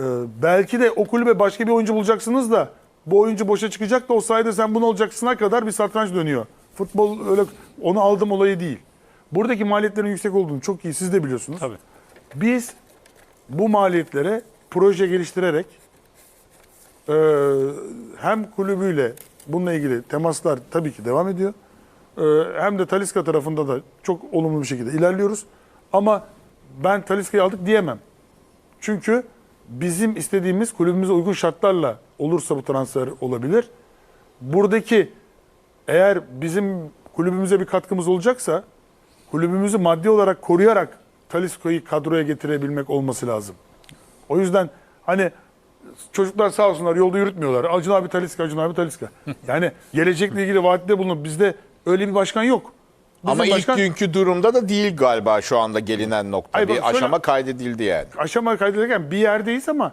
Ee, belki de o kulübe başka bir oyuncu bulacaksınız da bu oyuncu boşa çıkacak da o sayede sen bunu olacaksına kadar bir satranç dönüyor. Futbol öyle onu aldım olayı değil. Buradaki maliyetlerin yüksek olduğunu çok iyi siz de biliyorsunuz. Tabii. Biz bu maliyetlere proje geliştirerek e, hem kulübüyle bununla ilgili temaslar tabii ki devam ediyor. E, hem de Taliska tarafında da çok olumlu bir şekilde ilerliyoruz. Ama ben Taliska'yı aldık diyemem. Çünkü bizim istediğimiz kulübümüze uygun şartlarla olursa bu transfer olabilir. Buradaki eğer bizim kulübümüze bir katkımız olacaksa kulübümüzü maddi olarak koruyarak Taliska'yı kadroya getirebilmek olması lazım. O yüzden hani çocuklar sağ olsunlar yolda yürütmüyorlar. Acun abi Taliska, Acun abi Taliska. Yani gelecekle ilgili vaatte bulunup bizde öyle bir başkan yok. Bizim Ama ilk başkan- günkü durumda da değil galiba şu anda gelinen nokta. Ay bak bir şöyle- aşama kaydedildi yani. aşama kaydederken bir yerdeyiz ama